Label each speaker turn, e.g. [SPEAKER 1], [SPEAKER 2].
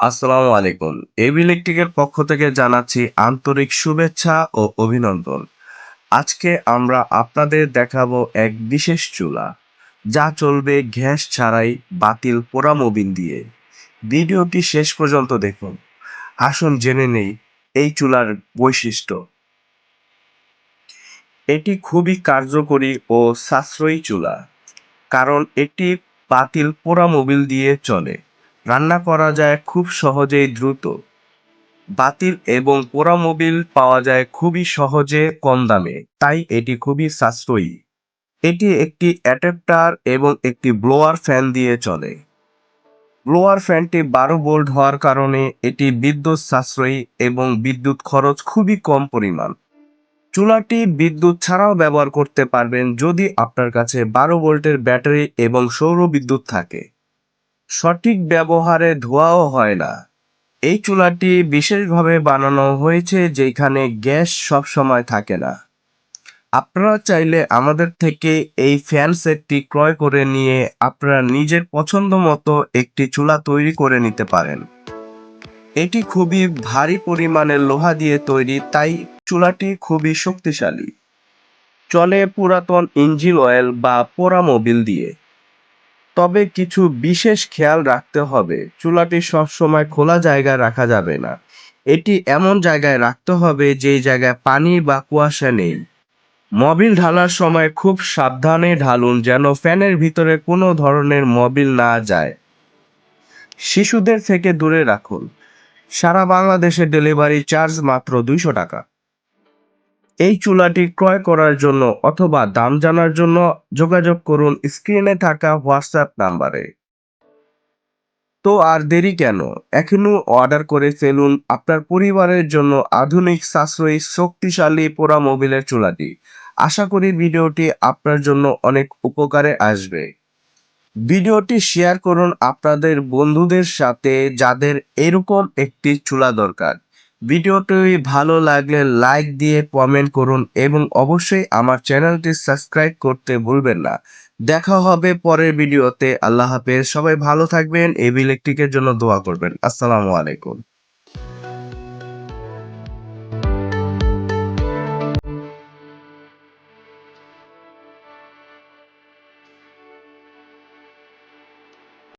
[SPEAKER 1] আসসালামু আলাইকুম। এবি ইলেকট্রিকের পক্ষ থেকে জানাচ্ছি আন্তরিক শুভেচ্ছা ও অভিনন্দন। আজকে আমরা আপনাদের দেখাবো এক বিশেষ চুলা, যা চলবে গ্যাস ছাড়াই বাতিল পোড়া মোবিল দিয়ে। ভিডিওটি শেষ পর্যন্ত দেখুন। আসুন জেনে নেই এই চুলার বৈশিষ্ট্য। এটি খুবই কার্যকরী ও সাশ্রয়ী চুলা, কারণ এটি বাতিল পোড়া মোবিল দিয়ে চলে। রান্না করা যায় খুব সহজেই দ্রুত। বাতিল এবং পোড়া মোবিল পাওয়া যায় খুবই সহজে কম দামে, তাই এটি খুবই সাশ্রয়ী। এটি একটি অ্যাডাপ্টার এবং একটি ব্লোয়ার ফ্যান দিয়ে চলে। ব্লোয়ার ফ্যানটি বারো ভোল্ট হওয়ার কারণে এটি বিদ্যুৎ সাশ্রয়ী এবং বিদ্যুৎ খরচ খুবই কম পরিমাণ। চুলাটি বিদ্যুৎ ছাড়াও ব্যবহার করতে পারবেন যদি আপনার কাছে বারো ভোল্টের ব্যাটারি এবং সৌর বিদ্যুৎ থাকে। সঠিক ব্যবহারে ধোয়াও হয় না। এই চুলাটি বিশেষভাবে বানানো হয়েছে যেখানে গ্যাস সব সময় থাকে না। আপনারা চাইলে আমাদের থেকে এই ফ্যান সেটটি ক্রয় করে নিয়ে আপনারা নিজের পছন্দ মতো একটি চুলা তৈরি করে নিতে পারেন। এটি খুবই ভারী পরিমাণের লোহা দিয়ে তৈরি, তাই চুলাটি খুবই শক্তিশালী। চলে পুরাতন ইঞ্জিন অয়েল বা পোড়া মোবিল দিয়ে। তবে কিছু বিশেষ খেয়াল রাখতে হবে। চুলাটি সবসময় খোলা জায়গায় রাখা যাবে না। এটি এমন জায়গায় রাখতে হবে যেই জায়গায় পানি বা কুয়াশা নেই। মবিল ঢালার সময় খুব সাবধানে ঢালুন যেন ফ্যানের ভিতরে কোনো ধরনের মবিল না যায়। শিশুদের থেকে দূরে রাখুন। সারা বাংলাদেশে ডেলিভারি চার্জ মাত্র দুইশো টাকা। এই চুলাটি ক্রয় করার জন্য অথবা দাম জানার জন্য যোগাযোগ করুন স্ক্রিনে থাকা হোয়াটসঅ্যাপ নাম্বারে। তো আর দেরি কেন? এখনও অর্ডার করে ফেলুন আপনার পরিবারের জন্য আধুনিক, সাশ্রয়ী, শক্তিশালী পোড়া মোবিলের চুলাটি। আশা করি ভিডিওটি আপনার জন্য অনেক উপকারে আসবে। ভিডিওটি শেয়ার করুন আপনাদের বন্ধুদের সাথে যাদের এরকম একটি চুলা দরকার। ভিডিওটি ভালো লাগলে লাইক দিয়ে কমেন্ট করুন এবং অবশ্যই আমার চ্যানেলটি সাবস্ক্রাইব করতে ভুলবেন না। দেখা হবে পরের ভিডিওতে। আল্লাহ হাফেজ। সবাই ভালো থাকবেন। এবিল ইলেকট্রিকের জন্য দোয়া করবেন। আসসালামু আলাইকুম।